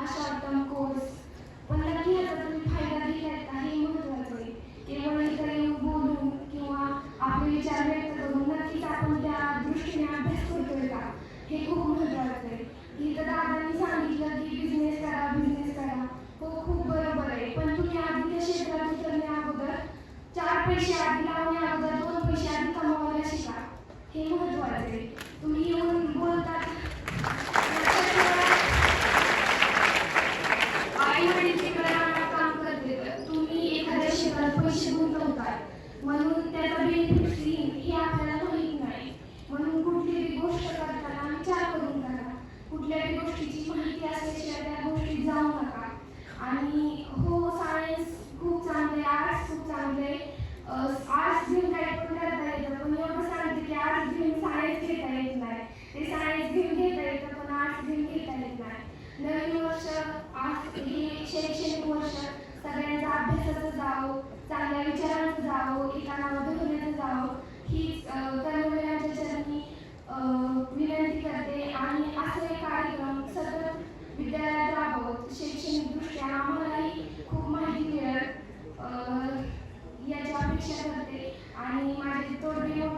हा short term course पण नक्की याचा तुम्ही फायदा घेतलात का? हे महत्त्वाचं आहे. केवळ इतर येऊ बोलून किंवा आपले विचार व्यक्त करून नक्कीच आपण त्या दृष्टीने अभ्यास करतोय का? हे खूप महत्त्वाचं आहे. इथं दादांनी सांगितलं की बिझनेस करा बिझनेस करा. हो खूप बरोबर आहे. पण तुम्ही आधी त्या क्षेत्रात उतरण्या अगोदर चार पैसे आधी लावण्या अगोदर दोन पैसे आधी कमावायला शिका. हे महत्त्वाचं आहे. तुम्ही आणि हो सायन्स खूप चांगले आर्ट्स खूप चांगले आर्ट्स घेऊन काय पण करता येतं पण एवढं सांगते की आर्ट्स घेऊन सायन्स घेता येत नाही. ते सायन्स घेऊन घेता येतं पण आर्ट्स घेऊन घेता येत नाही. नवीन वर्ष आज हे शैक्षणिक वर्ष सगळ्यांचा अभ्यासाचं जावं चांगल्या विचारांचं जावं एका नावाचं होण्याचं जावं. हीच कर्मवीरांच्या चरणी विनंती करते. आणि असे कार्यक्रम सतत विद्यालयात राबवत शैक्षणिकदृष्ट्या आम्हालाही खूप माहिती मिळेल. अं, याची अपेक्षा करते आणि माझे तोडगे